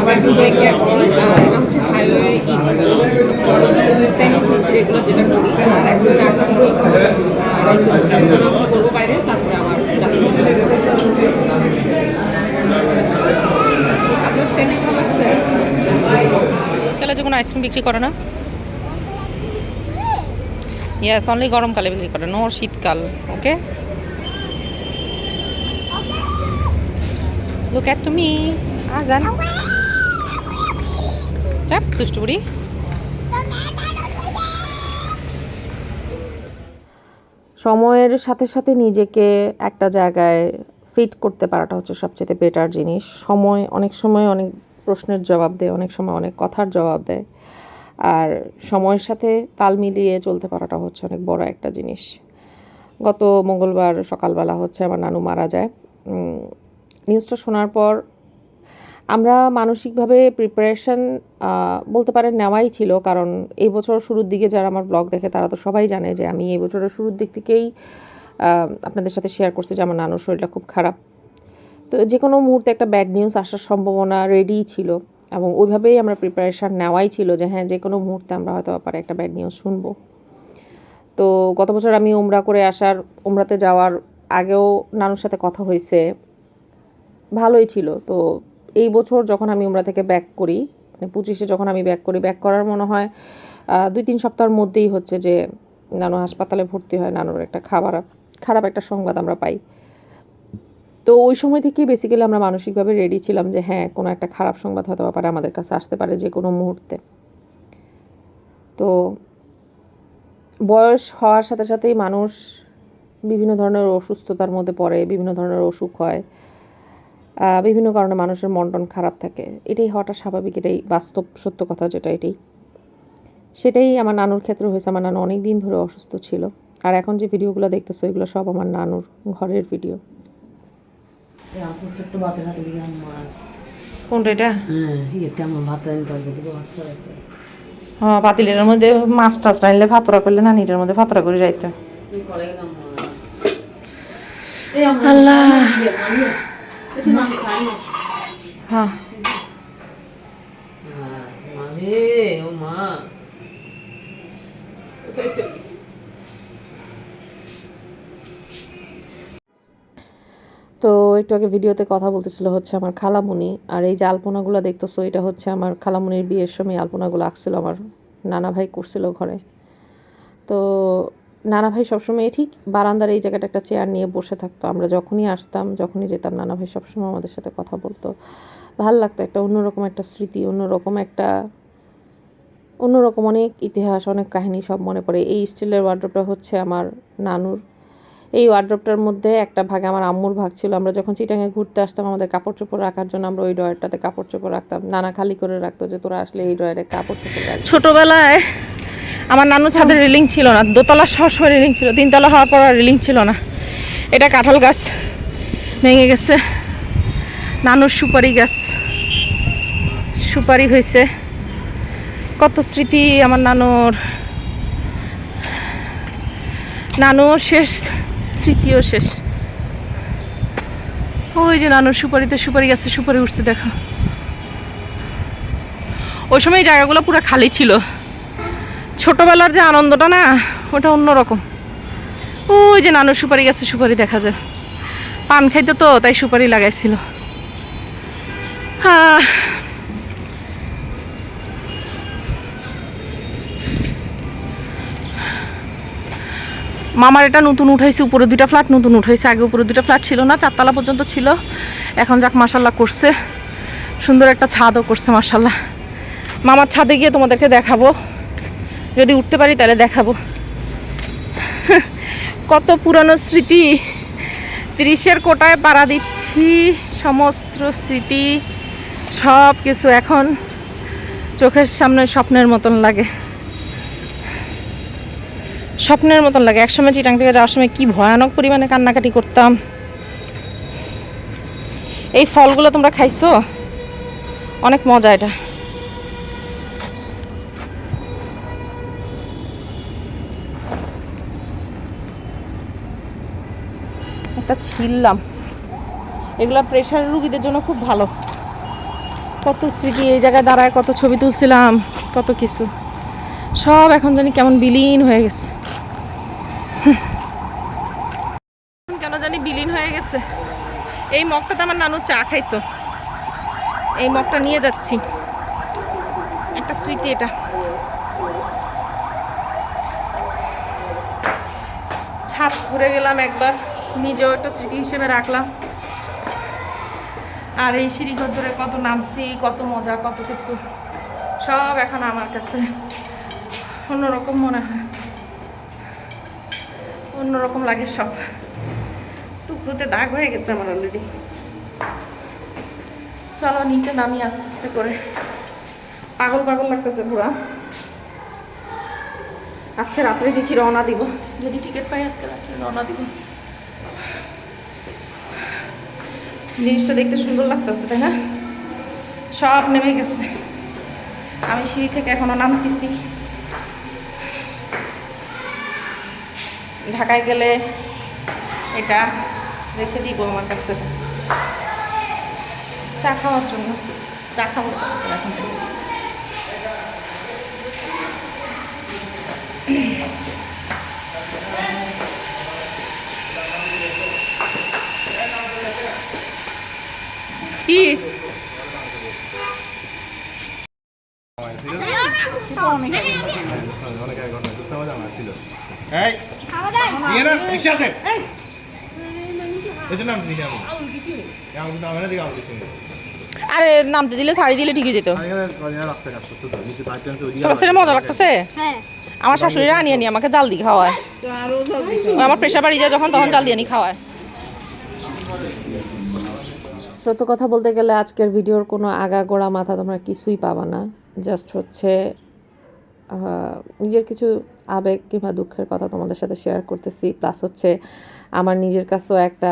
আবার দুবাই ক্যাপসি হচ্ছে highway sandwich নিচ্ছি রেগুলার যেটা করি এখন রান্নাগুলো করব বাইরে তারপরে আবার আপনার স্যান্ডউইচ ভালো লাগছে তাহলে যে আইসক্রিম বিক্রি করে না? ইয়াস অনলি গরমকালে বিক্রি করে নো শীতকাল ওকে অ্যাট তুমি আজান। চাপ দুষ্টু বুড়ি সময়ের সাথে সাথে নিজেকে একটা জায়গায় ফিট করতে পারাটা হচ্ছে সবচেয়ে বেটার জিনিস। সময়, অনেক সময় অনেক প্রশ্নের জবাব দেয়, অনেক সময় অনেক কথার জবাব দেয়। আর সময়ের সাথে তাল মিলিয়ে চলতে পারাটা হচ্ছে অনেক বড় একটা জিনিস। গত মঙ্গলবার সকালবেলা হচ্ছে আমার নানু মারা যায়। নিউজটা শোনার পর আমরা মানসিকভাবে প্রিপারেশন বলতে পারেন নেওয়াই ছিল। কারণ এই বছর শুরুর দিকে যারা আমার ব্লগ দেখে, তারা তো সবাই জানে যে আমি এই বছরের শুরুর দিক থেকেই আপনাদের সাথে শেয়ার করছি যে আমার নানুর শরীরটা খুব খারাপ। তো যে কোনো মুহূর্তে একটা ব্যাড নিউজ আসার সম্ভাবনা রেডিই ছিল এবং ওইভাবেই আমরা প্রিপারেশান নেওয়াই ছিল যে হ্যাঁ যে কোনো মুহূর্তে আমরা হয়তো পারে একটা ব্যাড নিউজ শুনব। তো গত বছর আমি উমরা করে আসার, উমরাতে যাওয়ার আগেও নানুর সাথে কথা হয়েছে ভালোই ছিল। তো এই বছর যখন আমি উমরা থেকে ব্যাক করি মানে পঁচিশে যখন আমি ব্যাক করি ব্যাক করার মনে হয় দুই তিন সপ্তাহের মধ্যেই হচ্ছে যে নানু হাসপাতালে ভর্তি হয় নানুর একটা খাবার, খারাপ একটা সংবাদ আমরা পাই। তো ওই সময় থেকেই বেসিক্যালি আমরা মানসিকভাবে রেডি ছিলাম যে হ্যাঁ কোনো একটা খারাপ সংবাদ হতে পারে আমাদের কাছে আসতে পারে যে কোনো মুহূর্তে। তো বয়স হওয়ার সাথে সাথেই মানুষ বিভিন্ন ধরনের অসুস্থতার মধ্যে পড়ে, বিভিন্ন ধরনের অসুখ হয়। বিভিন্ন কারণে মানুষের মন টন খারাপ থাকে। এটাই হওয়াটা স্বাভাবিক এটাই বাস্তব সত্য কথা যেটা এটাই। সেটাই আমার নানুর ক্ষেত্রে হয়েছে। আমার নানু অনেক দিন ধরে অসুস্থ ছিল। আর এখন যে ভিডিওগুলো দেখতেছো এগুলো সব আমার নানুর ঘরের ভিডিও। কোনটা এটা? হ্যাঁ খাওয়াইতে হ্যাঁ পাতিলের মধ্যে মাছ টাছ ফাতরা করলে না নিটের মধ্যে ফাতরা করে রাইতে। আল্লাহ। তো একটু আগে ভিডিওতে কথা বলতেছিল হচ্ছে আমার খালামুনি, আর এই যে আলপনাগুলো দেখতেছো, এটা হচ্ছে আমার খালামুনির বিয়ের সময় আলপনাগুলো আঁকছিল আমার নানা ভাই করছিল ঘরে। তো নানা ভাই সবসময় ঠিক, বারান্দার এই জায়গাটা একটা চেয়ার নিয়ে বসে থাকতো। আমরা যখনই আসতাম, যখনই যেতাম, নানা ভাই সবসময় আমাদের সাথে কথা বলতো। ভালো লাগতো একটা অন্যরকম একটা স্মৃতি, অন্যরকম একটা, অন্যরকম অনেক ইতিহাস, অনেক কাহিনী সব মনে পড়ে। এই স্টিলের ওয়ার্ড্রপটা হচ্ছে আমার নানুর। এই ওয়ার্ড্রপটার মধ্যে একটা ভাগে আমার আম্মুর ভাগ ছিল। আমরা যখন চিটাঙে ঘুরতে আসতাম, আমাদের কাপড় চোপড় রাখার জন্য আমরা ওই ড্রয়ারটাতে কাপড় চোপড় রাখতাম। নানা খালি করে রাখতো যে, তোরা আসলে এই ড্রয়ারে কাপড় চোপড় ছোটোবেলায় আমার নানু ছাদের রেলিং ছিল না, দোতলা সবসময় রেলিং ছিল, তিনতলা হওয়ার পর রেলিং ছিল না। এটা কাঁঠাল গাছ, ভেঙে গেছে। নানুর সুপারি গাছ, সুপারি হয়েছে। কত স্মৃতি আমার নানুর। নানুর শেষ, স্মৃতিও শেষ। ওই যে নানুর সুপারিতে সুপারি গাছে সুপারি উঠছে, দেখো। ওই সময় জায়গাগুলো পুরো খালি ছিল। ছোটবেলার যে আনন্দটা না, ওটা অন্যরকম। ওই যে নানুর সুপারি গাছে, সুপারি দেখা যায়। পান খাইতে তো, তাই সুপারি লাগাইছিল। হ্যাঁ মামার এটা নতুন উঠাইছে, উপরে দুইটা ফ্ল্যাট নতুন উঠাইছে। আগে উপরে দুইটা ফ্ল্যাট ছিল না, চারতলা পর্যন্ত ছিল। এখন যাক মাসাল্লাহ করছে। সুন্দর একটা ছাদও করছে মাসাল্লাহ মামার ছাদে গিয়ে তোমাদেরকে দেখাবো। যদি উঠতে পারি তাহলে দেখাবো। কত পুরানো স্মৃতি। ত্রিশের কোটায় পাড়া দিচ্ছি সমস্ত স্মৃতি, সব কিছু এখন চোখের সামনে স্বপ্নের মতন লাগে। স্বপ্নের মতন লাগে। একসময় চিটাং থেকে যাওয়ার সময় কি ভয়ানক পরিমাণে কান্নাকাটি করতাম। এই ফলগুলো তোমরা খাইছো? অনেক মজা এটা। একটা ছিললাম এগুলা প্রেশার রুগীদের জন্য খুব ভালো। কত স্মৃতি, এই জায়গায় দাঁড়ায় কত ছবি তুলছিলাম, কত কিছু। সব এখন জানি কেমন বিলীন হয়ে গেছে। কেন জানি বিলীন হয়ে গেছে। এই মগটাতে আমার নানু চা খাইতো। এই মগটা নিয়ে যাচ্ছি। একটা স্মৃতি এটা। ছাদ ঘুরে গেলাম একবার। নিজেও একটু স্মৃতি হিসেবে রাখলাম। আর এই সিঁড়িঘর ধরে কত নামছি, কত মজা, কত কিছু, সব এখন আমার কাছে। অন্যরকম মনে হয়। অন্যরকম লাগে সব। টুকরোতে দাগ হয়ে গেছে আমার অলরেডি চলো নিচে নামি আস্তে আস্তে করে। পাগল পাগল লাগতেছে পুরা। আজকে রাত্রে দেখি রওনা দিব। যদি টিকিট পাই আজকে রাত্রে রওনা দিব। জিনিসটা দেখতে সুন্দর লাগতেছে, তাই না? সব নেমে গেছে। আমি সিঁড়ি থেকে এখনও নামতেছি। ঢাকায় গেলে এটা রেখে দিব আমার কাছে। চা খাওয়ার জন্য। চা খাব। এখন থেকে কি অনেক এক ঘণ্টা বুঝতে পারলাম ছিল এই নিয়ে না রিক্সা আছে এই জন্য আমি দিই আমি আমি কিন্তু আমার দিকে আমার দিকে আরে নামতে দিলে ছাড়ি দিলে ঠিকই যেত আমি এখানে কদিন রাস্তা কাজ করতে তো নিচে পাইপ টেন্সে ওইদিকে তোর ছেলে মজা লাগতেছে? হ্যাঁ। আমার শাশুড়িরা আনিয়ে নিয়ে আমাকে জাল দিয়ে খাওয়ায়। আমার প্রেশার বাড়ি যায় যখন তখন জাল দিয়ে নি খাওয়ায়। সত্য কথা বলতে গেলে আজকের ভিডিওর কোনো আগাগোড়া মাথা তোমরা কিছুই পাবা না। জাস্ট হচ্ছে নিজের কিছু আবেগ কিংবা দুঃখের কথা তোমাদের সাথে শেয়ার করতেছি প্লাস হচ্ছে আমার নিজের কাছেও একটা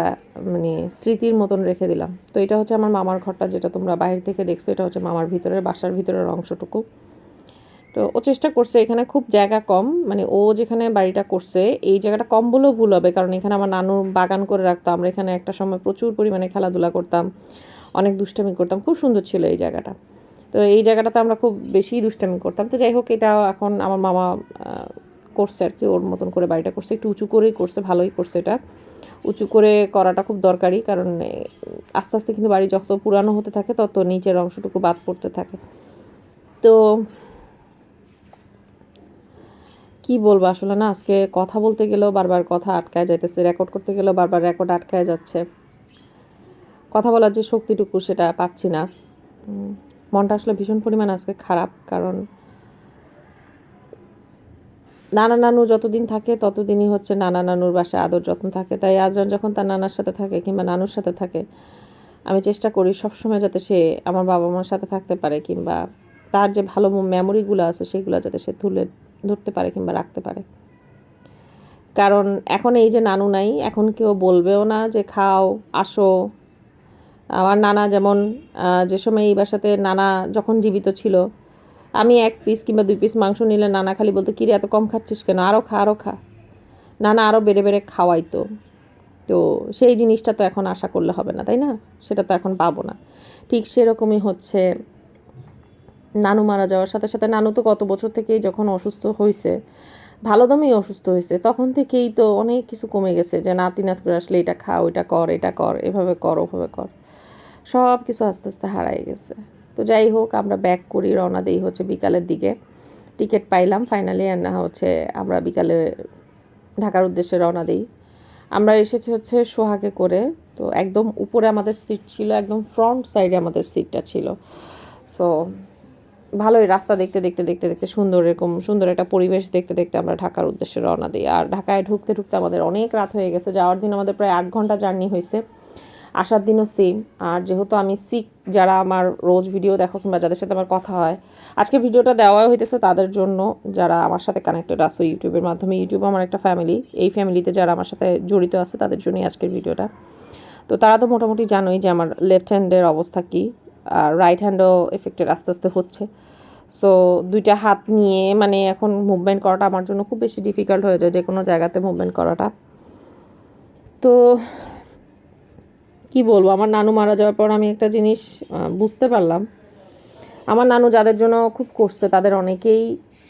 মানে স্মৃতির মতন রেখে দিলাম। তো এটা হচ্ছে আমার মামার ঘরটা, যেটা তোমরা বাইরে থেকে দেখছ, এটা হচ্ছে মামার ভিতরের, বাসার ভিতরের অংশটুকু। তো ও চেষ্টা করছে, এখানে খুব জায়গা কম মানে ও যেখানে বাড়িটা করছে, এই জায়গাটা কম বলেও ভুল হবে, কারণ এখানে আমার নানু বাগান করে রাখতো আমরা এখানে একটা সময় প্রচুর পরিমাণে খেলাধুলা করতাম, অনেক দুষ্টামি করতাম, খুব সুন্দর ছিল এই জায়গাটা। তো এই জায়গাটাতে আমরা খুব বেশি দুষ্টামি করতাম, তো যাই হোক, এটা এখন আমার মামা করছে আর কি, ওর মতন করে বাড়িটা করছে, একটু উঁচু করেই করছে, ভালোই করছে এটা। উঁচু করে করাটা খুব দরকারি কারণ আস্তে আস্তে কিন্তু বাড়ি যত পুরানো হতে থাকে, তত নিচের অংশটুকু বাদ পড়তে থাকে। তো কি বলব? আসলে না, আজকে কথা বলতে গেলেও বারবার কথা আটকায় যাইতেছে রেকর্ড করতে গেলেও বারবার রেকর্ড আটকায় যাচ্ছে। কথা বলার যে শক্তিটুকু সেটা পাচ্ছি না। মনটা আসলে ভীষণ পরিমাণ আজকে খারাপ, কারণ নানা নানু যতদিন থাকে ততদিনই হচ্ছে নানা নানুর বাসায় আদর যত্ন থাকে। তাই আজরান যখন তার নানার সাথে থাকে কিংবা নানুর সাথে থাকে, আমি চেষ্টা করি সবসময় যাতে সে আমার বাবা মার সাথে থাকতে পারে কিংবা তার যে ভালো মেমোরিগুলো আছে সেগুলো যাতে সে তুলে ধরতে পারে কিংবা রাখতে পারে। কারণ এখন এই যে নানু নাই, এখন কেউ বলবেও না যে খাও, আসো। আমার নানা যেমন যে সময় এই বাসাতে নানা যখন জীবিত ছিল, আমি এক পিস কিংবা দুই পিস মাংস নিলে নানা খালি বলতো, কিরে, এত কম খাচ্ছিস কেন? আরও খা আরও খা। নানা আরও বেড়ে বেড়ে খাওয়াইতো। তো সেই জিনিসটা তো এখন আশা করলে হবে না, তাই না? সেটা তো এখন পাবো না। ঠিক সেরকমই হচ্ছে নানু মারা যাওয়ার সাথে সাথে নানু তো কত বছর থেকেই যখন অসুস্থ হয়েছে ভালো দমেই অসুস্থ হয়েছে তখন থেকেই তো অনেক কিছু কমে গেছে যে, নাতি নাত করে আসলে এটা খা ওইটা কর, এটা কর, এভাবে কর, ওভাবে কর। সব কিছু আস্তে আস্তে হারাই গেছে। তো যাই হোক, আমরা ব্যাক করি, রওনা দিই হচ্ছে বিকালের দিকে। টিকিট পাইলাম ফাইনালি আর না হচ্ছে আমরা বিকালে ঢাকার উদ্দেশ্যে রওনা দিই। আমরা এসেছি হচ্ছে সোহাগে করে, তো একদম উপরে আমাদের সিট ছিল, একদম ফ্রন্ট সাইডে আমাদের সিটটা ছিল। সো ভালোই রাস্তা দেখতে দেখতে দেখতে দেখতে সুন্দর এরকম সুন্দর একটা পরিবেশ দেখতে দেখতে আমরা ঢাকার উদ্দেশ্যে রওনা দিই। আর ঢাকায় ঢুকতে ঢুকতে আমাদের অনেক রাত হয়ে গেছে। যাওয়ার দিন আমাদের প্রায় আট ঘণ্টা জার্নি হয়েছে। আসার দিনও সেম আর যেহেতু আমি শিখ যারা আমার রোজ ভিডিও দেখো কিংবা যাদের সাথে আমার কথা হয়, আজকে ভিডিওটা দেওয়া হইতেছে তাদের জন্য। যারা আমার সাথে কানেক্টেড আছে ইউটিউবের মাধ্যমে ইউটিউব আমার একটা ফ্যামিলি এই ফ্যামিলিতে যারা আমার সাথে জড়িত আছে তাদের জন্যই আজকের ভিডিওটা তো তারা তো মোটামুটি জানোই যে আমার লেফট হ্যান্ডের অবস্থা কী। রাইট হ্যান্ডও এফেক্টেড আস্তে আস্তে হচ্ছে। সো দুইটা হাত নিয়ে মানে এখন মুভমেন্ট করাটা আমার জন্য খুব বেশি ডিফিকাল্ট হয়ে যায় যে কোনো জায়গাতে মুভমেন্ট করাটা। তো, কি বলব? আমার নানু মারা যাওয়ার পর আমি একটা জিনিস বুঝতে পারলাম। আমার নানু যাদের জন্য খুব করছে, তাদের অনেকেই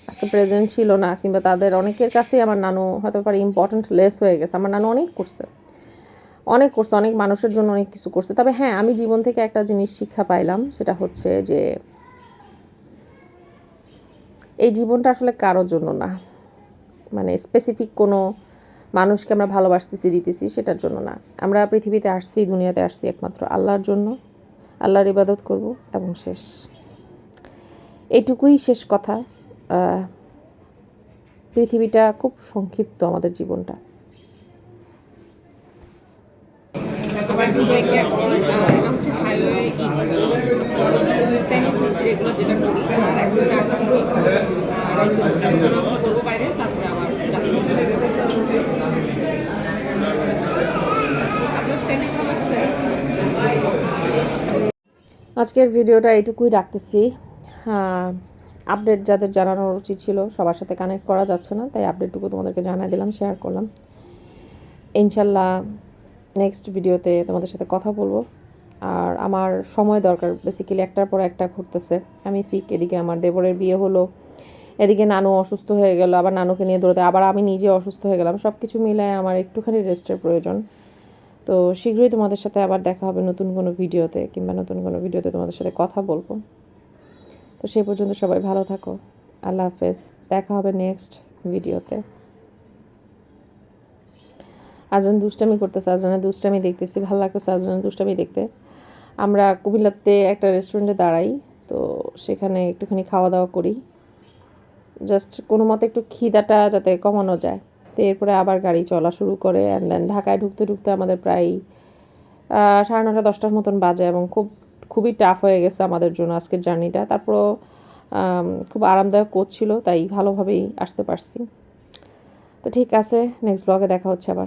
আজকে প্রেজেন্ট ছিল না, কিংবা তাদের অনেকের কাছেই আমার নানু হতে পারে ইম্পর্ট্যান্ট লেস হয়ে গেছে। আমার নানু অনেক করছে। অনেক করছে, অনেক মানুষের জন্য অনেক কিছু করছে। তবে হ্যাঁ আমি জীবন থেকে একটা জিনিস শিক্ষা পাইলাম, সেটা হচ্ছে যে এই জীবনটা আসলে কারোর জন্য না। মানে স্পেসিফিক কোনো মানুষকে আমরা ভালোবাসতেছি, দিতেছি, সেটার জন্য না। আমরা পৃথিবীতে আসছি, দুনিয়াতে আসছি একমাত্র আল্লাহর জন্য। আল্লাহর ইবাদত করব এবং শেষ। এইটুকুই শেষ কথা। পৃথিবীটা খুব সংক্ষিপ্ত আমাদের জীবনটা। এটা হচ্ছে হাইওয়ে যেটা করি এখন করব বাইরে তারপরে আবার আজকের ভিডিওটা এইটুকুই রাখতেছি। আপডেট যাদের জানানোর উচিত ছিল, সবার সাথে কানেক্ট করা যাচ্ছে না, তাই আপডেটটুকু তোমাদেরকে জানাই দিলাম শেয়ার করলাম। ইনশাল্লাহ নেক্সট ভিডিওতে তোমাদের সাথে কথা বলব। আর আমার সময় দরকার বেসিক্যালি একটার পর একটা ঘুরতেছে। আমি সিক এদিকে আমার দেবরের বিয়ে হলো। এদিকে নানু অসুস্থ হয়ে গেল, আবার নানুকে নিয়ে দৌড়তে, আবার আমি নিজে অসুস্থ হয়ে গেলাম। সব কিছু মিলায় আমার একটুখানি রেস্টের প্রয়োজন। তো শীঘ্রই তোমাদের সাথে আবার দেখা হবে নতুন কোনো ভিডিওতে কিংবা নতুন কোনো ভিডিওতে তোমাদের সাথে কথা বলব। তো সেই পর্যন্ত সবাই ভালো থাকো। আল্লাহ হাফেজ। দেখা হবে নেক্সট ভিডিওতে আজরান দুষ্টামি করতেছে, আজরানের দুষ্টামি দেখতেছি, ভালো লাগতেছে আজরানের দুষ্টামি দেখতে। আমরা কুমিল্লাতে একটা রেস্টুরেন্টে দাঁড়াই, তো সেখানে একটুখানি খাওয়া দাওয়া করি। জাস্ট কোনো মতে একটু খিদাটা যাতে কমানো যায়। তো এরপরে আবার গাড়ি চলা শুরু করে অ্যান্ড দেন ঢাকায় ঢুকতে ঢুকতে আমাদের প্রায় সাড়ে নটা দশটার মতন বাজে এবং খুব, খুবই টাফ হয়ে গেছে আমাদের জন্য আজকের জার্নিটা তারপরও খুব আরামদায়ক করছিল তাই ভালোভাবেই আসতে পারছি। তো ঠিক আছে নেক্সট ব্লগে দেখা হচ্ছে আবার।